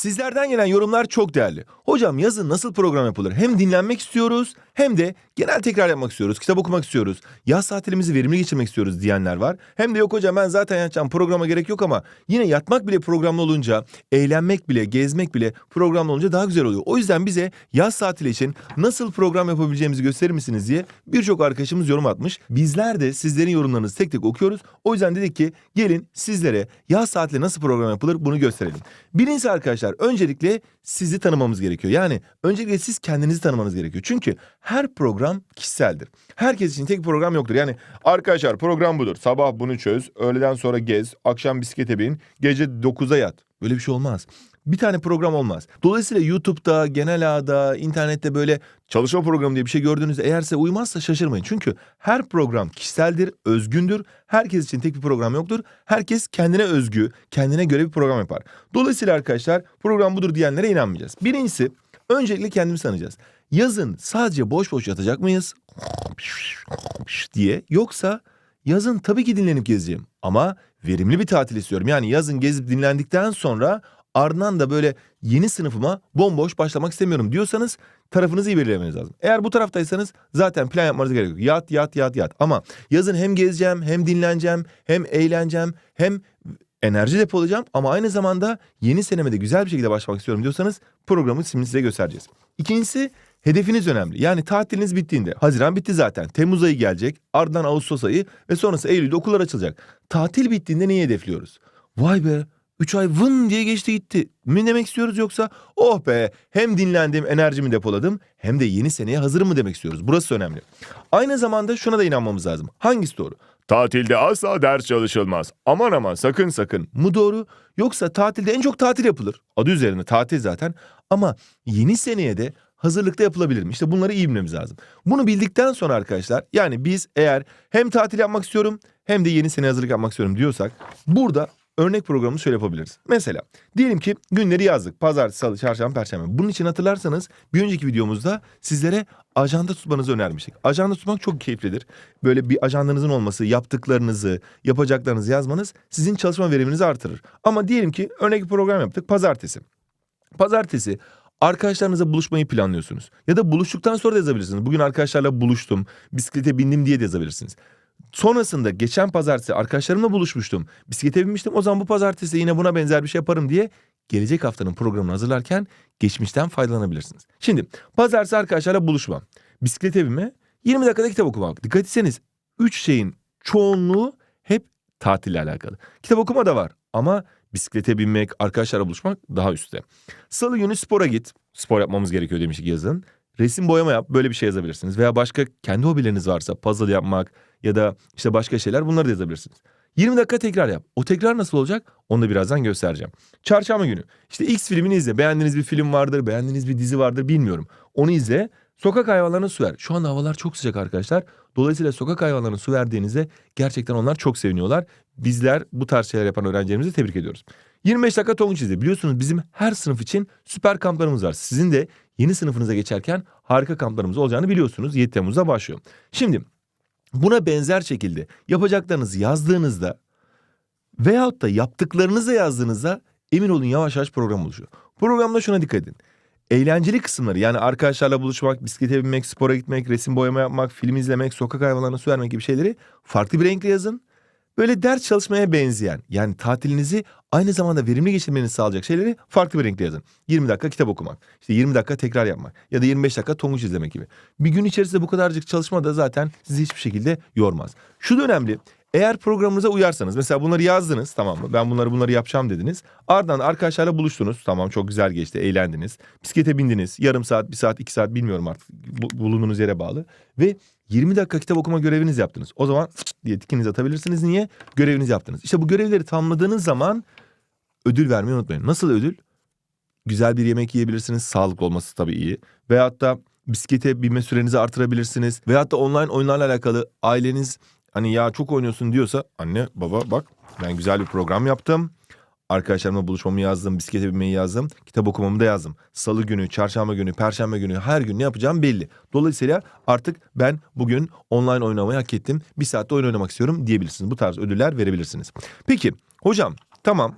Sizlerden gelen yorumlar çok değerli. Hocam yazın nasıl program yapılır? Hem dinlenmek istiyoruz hem de genel tekrar yapmak istiyoruz. Kitap okumak istiyoruz. Yaz tatilimizi verimli geçirmek istiyoruz diyenler var. Hem de yok hocam ben zaten yatacağım programa gerek yok ama yine yatmak bile programlı olunca, eğlenmek bile, gezmek bile programlı olunca daha güzel oluyor. O yüzden bize yaz tatili için nasıl program yapabileceğimizi gösterir misiniz diye birçok arkadaşımız yorum atmış. Bizler de sizlerin yorumlarınızı tek tek okuyoruz. O yüzden dedik ki gelin sizlere yaz tatili nasıl program yapılır bunu gösterelim. Birincisi arkadaşlar öncelikle sizi tanımamız gerekiyor. Yani öncelikle siz kendinizi tanımanız gerekiyor. Çünkü her program kişiseldir. Herkes için tek program yoktur. Yani arkadaşlar program budur. Sabah bunu çöz, öğleden sonra gez, akşam bisiklete bin, gece 9'a yat. Böyle bir şey olmaz. Bir tane program olmaz. Dolayısıyla YouTube'da, genel ağda, internette böyle çalışma programı diye bir şey gördüğünüzde eğer size uymazsa şaşırmayın. Çünkü her program kişiseldir, özgündür. Herkes için tek bir program yoktur. Herkes kendine özgü, kendine göre bir program yapar. Dolayısıyla arkadaşlar program budur diyenlere inanmayacağız. Birincisi öncelikle kendimizi tanıyacağız. Yazın sadece boş boş yatacak mıyız? diye yoksa yazın tabii ki dinlenip gezeceğim ama verimli bir tatil istiyorum. Yani yazın gezip dinlendikten sonra ardından da böyle yeni sınıfıma bomboş başlamak istemiyorum diyorsanız tarafınızı iyi belirlemeniz lazım. Eğer bu taraftaysanız zaten plan yapmanız gerekiyor. Yat yat yat yat ama yazın hem gezeceğim hem dinleneceğim hem eğleneceğim hem enerji depolayacağım ama aynı zamanda yeni seneme de güzel bir şekilde başlamak istiyorum diyorsanız programı şimdi size göstereceğiz. İkincisi hedefiniz önemli. Yani tatiliniz bittiğinde Haziran bitti zaten. Temmuz ayı gelecek ardından Ağustos ayı ve sonrası Eylül'de okullar açılacak. Tatil bittiğinde neyi hedefliyoruz? Vay be 3 ay vın diye geçti gitti. Mi demek istiyoruz yoksa oh be hem dinlendim enerjimi depoladım hem de yeni seneye hazırım mı demek istiyoruz. Burası önemli. Aynı zamanda şuna da inanmamız lazım. Hangisi doğru? Tatilde asla ders çalışılmaz. Aman aman sakın sakın. Mu doğru? Yoksa tatilde en çok tatil yapılır. Adı üzerinde tatil zaten. Ama yeni seneye de hazırlıkta yapılabilir mi? İşte bunları iyi bilmemiz lazım. Bunu bildikten sonra arkadaşlar yani biz eğer hem tatil yapmak istiyorum hem de yeni sene hazırlık yapmak istiyorum diyorsak burada örnek programı şöyle yapabiliriz. Mesela diyelim ki günleri yazdık. Pazartesi, salı, çarşamba, perşembe. Bunun için hatırlarsanız bir önceki videomuzda sizlere ajanda tutmanızı önermiştik. Ajanda tutmak çok keyiflidir. Böyle bir ajandanızın olması, yaptıklarınızı, yapacaklarınızı yazmanız sizin çalışma veriminizi artırır. Ama diyelim ki örnek bir program yaptık. Pazartesi. Pazartesi arkadaşlarınızla buluşmayı planlıyorsunuz. Ya da buluştuktan sonra da yazabilirsiniz. Bugün arkadaşlarla buluştum, bisiklete bindim diye de yazabilirsiniz. Sonrasında geçen pazartesi arkadaşlarımla buluşmuştum. Bisiklete binmiştim. O zaman bu pazartesi yine buna benzer bir şey yaparım diye gelecek haftanın programını hazırlarken geçmişten faydalanabilirsiniz. Şimdi pazartesi arkadaşlarla buluşma, bisiklete binme, 20 dakikada kitap okumak. Dikkat etseniz 3 şeyin çoğunluğu hep tatille alakalı. Kitap okuma da var ama bisiklete binmek, arkadaşlarla buluşmak daha üstte. Salı günü spora git. Spor yapmamız gerekiyor demiştik yazın. Resim boyama yap böyle bir şey yazabilirsiniz. Veya başka kendi hobileriniz varsa puzzle yapmak ya da işte başka şeyler bunları da yazabilirsiniz. 20 dakika tekrar yap. O tekrar nasıl olacak? Onu da birazdan göstereceğim. Çarşamba günü. İşte X filmini izle. Beğendiğiniz bir film vardır, beğendiğiniz bir dizi vardır bilmiyorum. Onu izle. Sokak hayvanlarına su ver. Şu anda havalar çok sıcak arkadaşlar. Dolayısıyla sokak hayvanlarına su verdiğinizde gerçekten onlar çok seviniyorlar. Bizler bu tarz şeyler yapan öğrencilerimizi tebrik ediyoruz. 25 dakika Tonguç izle. Biliyorsunuz bizim her sınıf için süper kamplarımız var. Sizin de yeni sınıfınıza geçerken harika kamplarımız olacağını biliyorsunuz. 7 Temmuz'da başlıyor. Şimdi buna benzer şekilde yapacaklarınızı yazdığınızda veyahut da yaptıklarınızı yazdığınızda emin olun yavaş yavaş program oluşuyor. Programda şuna dikkat edin. Eğlenceli kısımları yani arkadaşlarla buluşmak, bisiklete binmek, spora gitmek, resim boyama yapmak, film izlemek, sokak hayvanlarına su vermek gibi şeyleri farklı bir renkle yazın. Böyle ders çalışmaya benzeyen yani tatilinizi aynı zamanda verimli geçirmenizi sağlayacak şeyleri farklı bir renkle yazın. 20 dakika kitap okumak, işte 20 dakika tekrar yapmak ya da 25 dakika tonguç izlemek gibi. Bir gün içerisinde bu kadarcık çalışma da zaten sizi hiçbir şekilde yormaz. Şu da önemli. Eğer programınıza uyarsanız mesela bunları yazdınız tamam mı? Ben bunları bunları yapacağım dediniz. Ardından arkadaşlarla buluştunuz. Tamam çok güzel geçti eğlendiniz. Bisiklete bindiniz. Yarım saat, bir saat, iki saat bilmiyorum artık bu- bulunduğunuz yere bağlı. Ve 20 dakika kitap okuma göreviniz yaptınız. O zaman diye tikinizi atabilirsiniz. Niye? Görevinizi yaptınız. İşte bu görevleri tamamladığınız zaman ödül vermeyi unutmayın. Nasıl ödül? Güzel bir yemek yiyebilirsiniz. Sağlıklı olması tabii iyi. Veyahut da bisiklete binme sürenizi artırabilirsiniz. Veyahut da online oyunlarla alakalı aileniz hani ya çok oynuyorsun diyorsa anne baba bak ben güzel bir program yaptım. Arkadaşlarımla buluşmamı yazdım, bisiklete binmeyi yazdım, kitap okumamı da yazdım. Salı günü, çarşamba günü, perşembe günü her gün ne yapacağım belli. Dolayısıyla artık ben bugün online oynamayı hak ettim. Bir saatte oyun oynamak istiyorum diyebilirsiniz. Bu tarz ödüller verebilirsiniz. Peki hocam tamam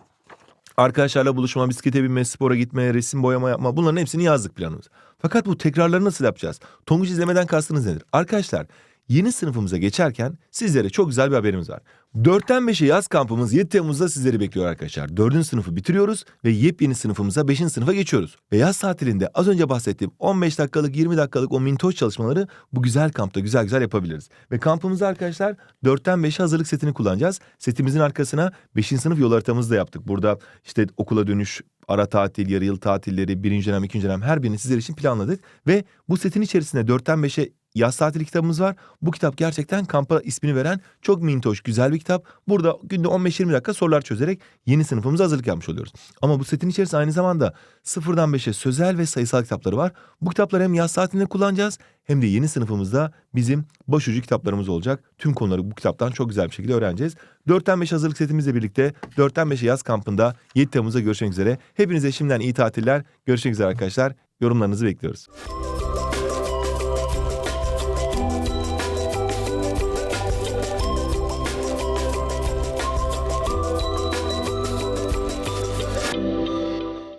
Arkadaşlarla buluşma, bisiklete binme, spora gitme, resim boyama yapma bunların hepsini yazdık planımız. Fakat bu tekrarları nasıl yapacağız? Tonguç izlemeden kastınız nedir? Arkadaşlar yeni sınıfımıza geçerken sizlere çok güzel bir haberimiz var. 4'ten 5'e yaz kampımız 7 Temmuz'da sizleri bekliyor arkadaşlar. 4. sınıfı bitiriyoruz ve yepyeni sınıfımıza 5. sınıfa geçiyoruz. Ve yaz tatilinde az önce bahsettiğim 15 dakikalık 20 dakikalık o mintoş çalışmaları bu güzel kampta güzel güzel yapabiliriz. Ve kampımızda arkadaşlar 4'ten 5'e hazırlık setini kullanacağız. Setimizin arkasına 5. sınıf yol haritamızı da yaptık. Burada işte okula dönüş, ara tatil, yarı yıl tatilleri, birinci dönem, ikinci dönem her birini sizler için planladık. Ve bu setin içerisinde 4'ten 5'e yaz tatili kitabımız var. Bu kitap gerçekten kampa ismini veren çok mintoş, güzel bir kitap. Burada günde 15-20 dakika sorular çözerek yeni sınıfımıza hazırlık yapmış oluyoruz. Ama bu setin içerisinde aynı zamanda sıfırdan 5'e sözel ve sayısal kitapları var. Bu kitapları hem yaz tatilinde kullanacağız hem de yeni sınıfımızda bizim başucu kitaplarımız olacak. Tüm konuları bu kitaptan çok güzel bir şekilde öğreneceğiz. 4'ten 5 hazırlık setimizle birlikte 4'ten 5'e yaz kampında 7 Temmuz'da görüşmek üzere. Hepinize şimdiden iyi tatiller. Görüşmek üzere arkadaşlar. Yorumlarınızı bekliyoruz.